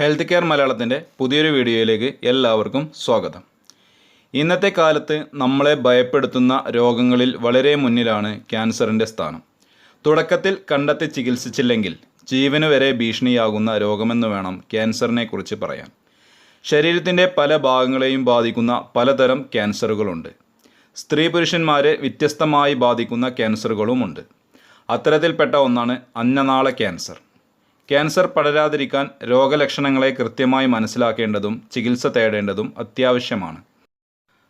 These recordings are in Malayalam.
ഹെൽത്ത് കെയർ മലയാളത്തിന്റെ പുതിയൊരു വീഡിയോയിലേക്ക് എല്ലാവർക്കും സ്വാഗതം. ഇന്നത്തെ കാലത്ത് നമ്മളെ ഭയപ്പെടുത്തുന്ന രോഗങ്ങളിൽ വളരെ മുന്നിലാണ് ക്യാൻസറിന്റെ സ്ഥാനം. തുടക്കത്തിൽ കണ്ടെത്തി ചികിത്സിച്ചില്ലെങ്കിൽ ജീവന് വരെ ഭീഷണിയാകുന്ന രോഗമെന്ന് വേണം ക്യാൻസറിനെ കുറിച്ച് പറയാൻ. ശരീരത്തിന്റെ പല ഭാഗങ്ങളെയും ബാധിക്കുന്ന പലതരം ക്യാൻസറുകളുണ്ട്. സ്ത്രീ പുരുഷന്മാരെ വ്യത്യസ്തമായി ബാധിക്കുന്ന ക്യാൻസറുകളുമുണ്ട്. അത്തരത്തിൽപ്പെട്ട ഒന്നാണ് അന്നനാള ക്യാൻസർ. ക്യാൻസർ പടരാതിരിക്കാൻ രോഗലക്ഷണങ്ങളെ കൃത്യമായി മനസ്സിലാക്കേണ്ടതും ചികിത്സ തേടേണ്ടതും അത്യാവശ്യമാണ്.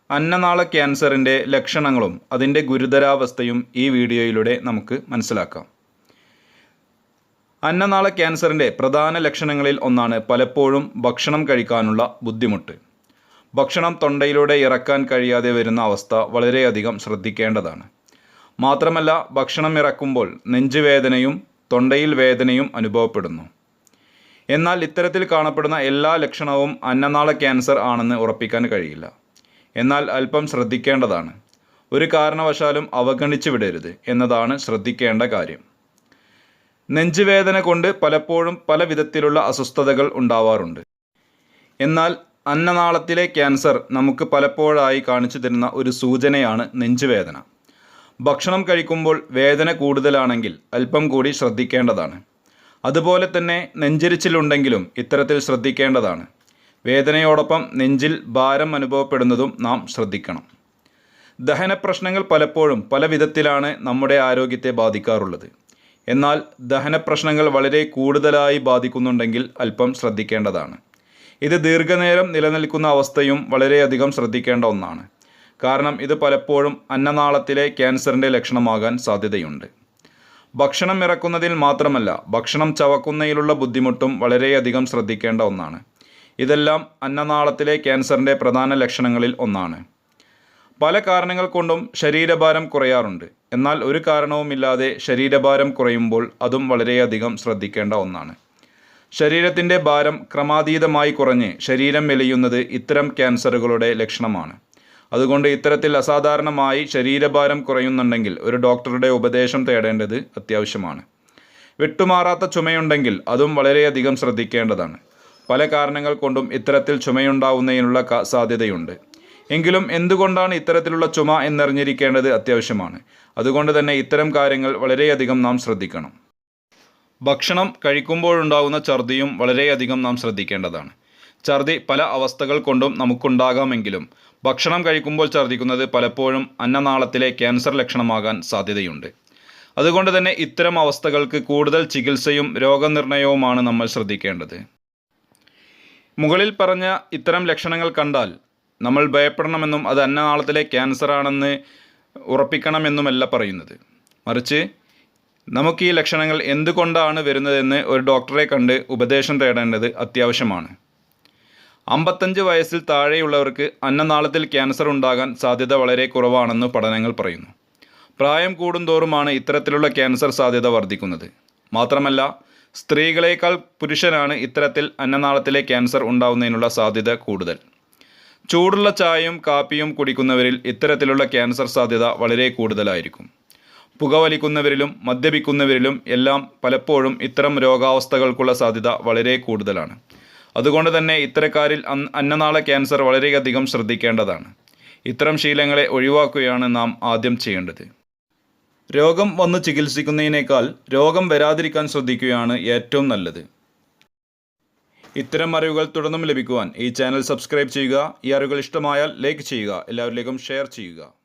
അന്നനാള ക്യാൻസറിന്റെ ലക്ഷണങ്ങളും അതിന്റെ ഗുരുതരാവസ്ഥയും ഈ വീഡിയോയിലൂടെ നമുക്ക് മനസ്സിലാക്കാം. അന്നനാള ക്യാൻസറിന്റെ പ്രധാന ലക്ഷണങ്ങളിൽ ഒന്നാണ് പലപ്പോഴും ഭക്ഷണം കഴിക്കാനുള്ള ബുദ്ധിമുട്ട്. ഭക്ഷണം തൊണ്ടയിലൂടെ ഇറക്കാൻ കഴിയാതെ വരുന്ന അവസ്ഥ വളരെയധികം ശ്രദ്ധിക്കേണ്ടതാണ്. മാത്രമല്ല ഭക്ഷണം ഇറക്കുമ്പോൾ നെഞ്ചുവേദനയും തൊണ്ടയിൽ വേദനയും അനുഭവപ്പെടുന്നു. എന്നാൽ ഇത്തരത്തിൽ കാണപ്പെടുന്ന എല്ലാ ലക്ഷണവും അന്നനാള ക്യാൻസർ ആണെന്ന് ഉറപ്പിക്കാൻ കഴിയില്ല. എന്നാൽ അല്പം ശ്രദ്ധിക്കേണ്ടതാണ്. ഒരു കാരണവശാലും അവഗണിച്ചു വിടരുത് എന്നതാണ് ശ്രദ്ധിക്കേണ്ട കാര്യം. നെഞ്ചുവേദന കൊണ്ട് പലപ്പോഴും പല വിധത്തിലുള്ള അസ്വസ്ഥതകൾ ഉണ്ടാവാറുണ്ട്. എന്നാൽ അന്നനാളത്തിലെ ക്യാൻസർ നമുക്ക് പലപ്പോഴായി കാണിച്ചു തരുന്ന ഒരു സൂചനയാണ് നെഞ്ചുവേദന. ഭക്ഷണം കഴിക്കുമ്പോൾ വേദന കൂടുതലാണെങ്കിൽ അല്പം കൂടി ശ്രദ്ധിക്കേണ്ടതാണ്. അതുപോലെ തന്നെ നെഞ്ചരിച്ചിലുണ്ടെങ്കിലും ഇത്തരത്തിൽ ശ്രദ്ധിക്കേണ്ടതാണ്. വേദനയോടൊപ്പം നെഞ്ചിൽ ഭാരം അനുഭവപ്പെടുന്നതും നാം ശ്രദ്ധിക്കണം. ദഹന പ്രശ്നങ്ങൾ പലപ്പോഴും പല വിധത്തിലാണ് നമ്മുടെ ആരോഗ്യത്തെ ബാധിക്കാറുള്ളത്. എന്നാൽ ദഹന പ്രശ്നങ്ങൾ വളരെ കൂടുതലായി ബാധിക്കുന്നുണ്ടെങ്കിൽ അല്പം ശ്രദ്ധിക്കേണ്ടതാണ്. ഇത് ദീർഘനേരം നിലനിൽക്കുന്ന അവസ്ഥയും വളരെയധികം ശ്രദ്ധിക്കേണ്ട ഒന്നാണ്. കാരണം ഇത് പലപ്പോഴും അന്നനാളത്തിലെ ക്യാൻസറിന്റെ ലക്ഷണമാകാൻ സാധ്യതയുണ്ട്. ഭക്ഷണം ഇറക്കുന്നതിൽ മാത്രമല്ല ഭക്ഷണം ചവക്കുന്നതിലുള്ള ബുദ്ധിമുട്ടും വളരെയധികം ശ്രദ്ധിക്കേണ്ട ഒന്നാണ്. ഇതെല്ലാം അന്നനാളത്തിലെ ക്യാൻസറിന്റെ പ്രധാന ലക്ഷണങ്ങളിൽ ഒന്നാണ്. പല കാരണങ്ങൾ കൊണ്ടും ശരീരഭാരം കുറയാറുണ്ട്. എന്നാൽ ഒരു കാരണവുമില്ലാതെ ശരീരഭാരം കുറയുമ്പോൾ അതും വളരെയധികം ശ്രദ്ധിക്കേണ്ട ഒന്നാണ്. ശരീരത്തിന്റെ ഭാരം ക്രമാതീതമായി കുറഞ്ഞ് ശരീരം മെലിയുന്നത് ഇത്തരം ക്യാൻസറുകളുടെ ലക്ഷണമാണ്. അതുകൊണ്ട് ഇത്തരത്തിൽ അസാധാരണമായി ശരീരഭാരം കുറയുന്നുണ്ടെങ്കിൽ ഒരു ഡോക്ടറുടെ ഉപദേശം തേടേണ്ടത് അത്യാവശ്യമാണ്. വിട്ടുമാറാത്ത ചുമയുണ്ടെങ്കിൽ അതും വളരെയധികം ശ്രദ്ധിക്കേണ്ടതാണ്. പല കാരണങ്ങൾ കൊണ്ടും ഇത്തരത്തിൽ ചുമയുണ്ടാവുന്നതിനുള്ള സാധ്യതയുണ്ട്. എങ്കിലും എന്തുകൊണ്ടാണ് ഇത്തരത്തിലുള്ള ചുമ എന്നറിഞ്ഞിരിക്കേണ്ടത് അത്യാവശ്യമാണ്. അതുകൊണ്ട് തന്നെ ഇത്തരം കാര്യങ്ങൾ വളരെയധികം നാം ശ്രദ്ധിക്കണം. ഭക്ഷണം കഴിക്കുമ്പോഴുണ്ടാകുന്ന ഛർദിയും വളരെയധികം നാം ശ്രദ്ധിക്കേണ്ടതാണ്. ഛർദി പല അവസ്ഥകൾ കൊണ്ടും നമുക്കുണ്ടാകാമെങ്കിലും ഭക്ഷണം കഴിക്കുമ്പോൾ ഛർദിക്കുന്നത് പലപ്പോഴും അന്നനാളത്തിലെ ക്യാൻസർ ലക്ഷണമാകാൻ സാധ്യതയുണ്ട്. അതുകൊണ്ട് തന്നെ ഇത്തരം അവസ്ഥകൾക്ക് കൂടുതൽ ചികിത്സയും രോഗനിർണയവുമാണ് നമ്മൾ ശ്രദ്ധിക്കേണ്ടത്. മുകളിൽ പറഞ്ഞ ഇത്തരം ലക്ഷണങ്ങൾ കണ്ടാൽ നമ്മൾ ഭയപ്പെടണമെന്നും അത് അന്നനാളത്തിലെ ക്യാൻസർ ആണെന്ന് ഉറപ്പിക്കണമെന്നുമല്ല പറയുന്നത്. മറിച്ച് നമുക്ക് ഈ ലക്ഷണങ്ങൾ എന്തുകൊണ്ടാണ് വരുന്നതെന്ന് ഒരു ഡോക്ടറെ കണ്ട് ഉപദേശം തേടേണ്ടത് അത്യാവശ്യമാണ്. അമ്പത്തഞ്ച് വയസ്സിൽ താഴെയുള്ളവർക്ക് അന്നനാളത്തിൽ ക്യാൻസർ ഉണ്ടാകാൻ സാധ്യത വളരെ കുറവാണെന്ന് പഠനങ്ങൾ പറയുന്നു. പ്രായം കൂടുന്തോറുമാണ് ഇത്തരത്തിലുള്ള ക്യാൻസർ സാധ്യത വർദ്ധിക്കുന്നത്. മാത്രമല്ല സ്ത്രീകളേക്കാൾ പുരുഷനാണ് ഇത്തരത്തിൽ അന്നനാളത്തിലെ ക്യാൻസർ ഉണ്ടാകുന്നതിനുള്ള സാധ്യത കൂടുതൽ. ചൂടുള്ള ചായയും കാപ്പിയും കുടിക്കുന്നവരിൽ ഇത്തരത്തിലുള്ള ക്യാൻസർ സാധ്യത വളരെ കൂടുതലായിരിക്കും. പുകവലിക്കുന്നവരിലും മദ്യപിക്കുന്നവരിലും എല്ലാം പലപ്പോഴും ഇത്തരം രോഗാവസ്ഥകൾക്കുള്ള സാധ്യത വളരെ കൂടുതലാണ്. അതുകൊണ്ട് തന്നെ ഇത്തരക്കാരിൽ അന്ന- അന്നനാള ക്യാൻസർ വളരെയധികം ശ്രദ്ധിക്കേണ്ടതാണ്. ഇത്തരം ശീലങ്ങളെ ഒഴിവാക്കുകയാണ് നാം ആദ്യം ചെയ്യേണ്ടത്. രോഗം വന്ന് ചികിത്സിക്കുന്നതിനേക്കാൾ രോഗം വരാതിരിക്കാൻ ശ്രദ്ധിക്കുകയാണ് ഏറ്റവും നല്ലത്. ഇത്തരം അറിവുകൾ തുടർന്നും ലഭിക്കുവാൻ ഈ ചാനൽ സബ്സ്ക്രൈബ് ചെയ്യുക. ഈ അറിവുകൾ ഇഷ്ടമായാൽ ലൈക്ക് ചെയ്യുക. എല്ലാവരിലേക്കും ഷെയർ ചെയ്യുക.